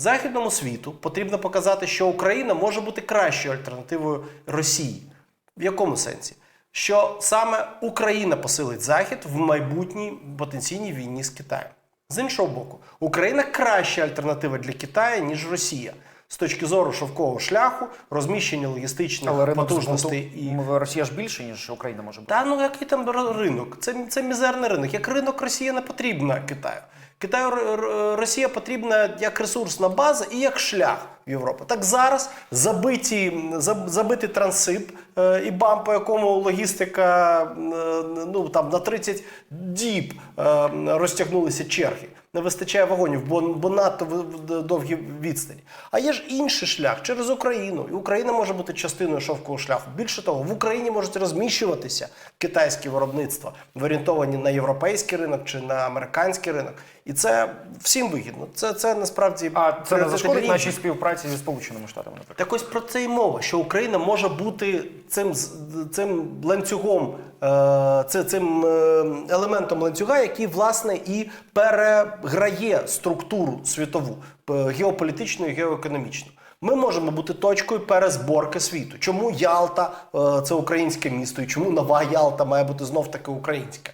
Західному світу потрібно показати, що Україна може бути кращою альтернативою Росії. В якому сенсі? Що саме Україна посилить Захід в майбутній потенційній війні з Китаєм. З іншого боку, Україна краща альтернатива для Китаю, ніж Росія. З точки зору шовкового шляху, розміщення логістичних Але ринок потужностей і Росія ж більше, ніж Україна може бути. та ну який там ринок? Це, це мізерний ринок. Як ринок Росія не потрібна Китаю. Китаю Росія потрібна як ресурсна база і як шлях в Європу. Так зараз забиті, заб- забитий трансип е, і бам, по якому логістика е, ну, там, на 30 діб е, розтягнулися черги. Не вистачає вагонів, бо, бо надто довгі відстані. А є ж інший шлях через Україну. І Україна може бути частиною шовкового шляху. Більше того, в Україні можуть розміщуватися китайські виробництва, орієнтовані на європейський ринок чи на американський ринок. І це всім вигідно. Це, це насправді А це не зашкодить нашій співпраці зі Сполученими Штатами, наприклад. Так ось про це і мова, що Україна може бути цим, цим ланцюгом, е, це, цим е, елементом ланцюга, який власне і переграє структуру світову геополітичну і геоекономічну. Ми можемо бути точкою перезборки світу. Чому Ялта е, це українське місто, і чому нова Ялта має бути знов таки українська?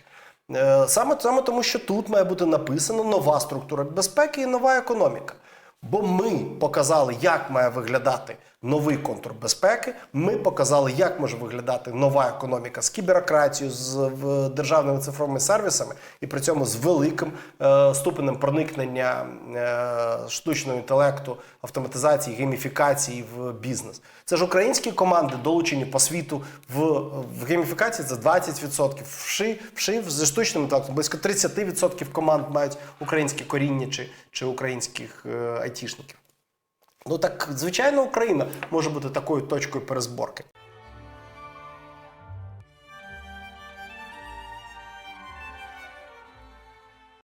Е, Саме, саме тому, що тут має бути написана нова структура безпеки і нова економіка. Бо ми показали, як має виглядати новий контур безпеки. Ми показали, як може виглядати нова економіка з кіберократією, з в, державними цифровими сервісами, і при цьому з великим е, ступенем проникнення е, штучного інтелекту, автоматизації, гейміфікації в бізнес. Це ж українські команди долучені по світу в, в гейміфікації це 20%, вши, вши зі штучним інтелектом близько 30% команд мають українське коріння чи, чи українських е, айтішників. Ну так, звичайно, Україна може бути такою точкою перезборки.